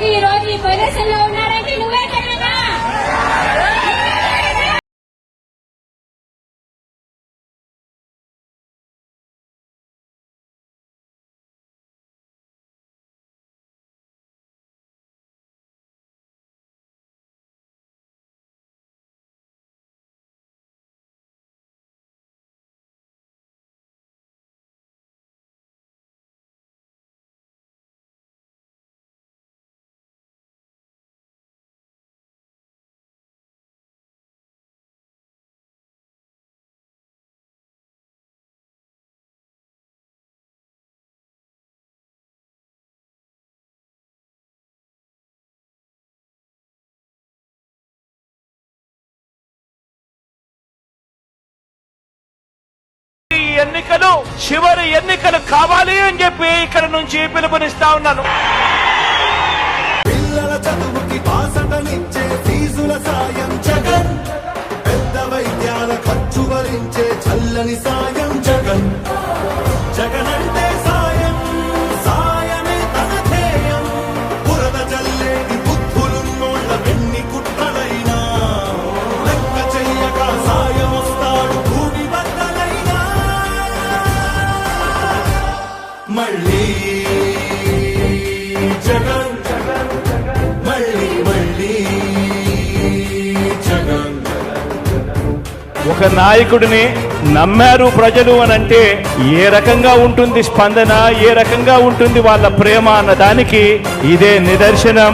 ఈ రోజు ఈ పొజిషన్ ఎన్నికలు చివరి ఎన్నికలు కావాలి అని చెప్పి ఇక్కడ నుంచి పిలుపునిస్తా ఉన్నాను. పిల్లల చదువుకి జగన్ మళ్ళీ మళ్ళీ జగన్. ఒక నాయకుడిని నమ్మారు ప్రజలు అని అంటే ఏ రకంగా ఉంటుంది స్పందన ఏ రకంగా ఉంటుంది వాళ్ళ ప్రేమ అన్న దానికి ఇదే నిదర్శనం.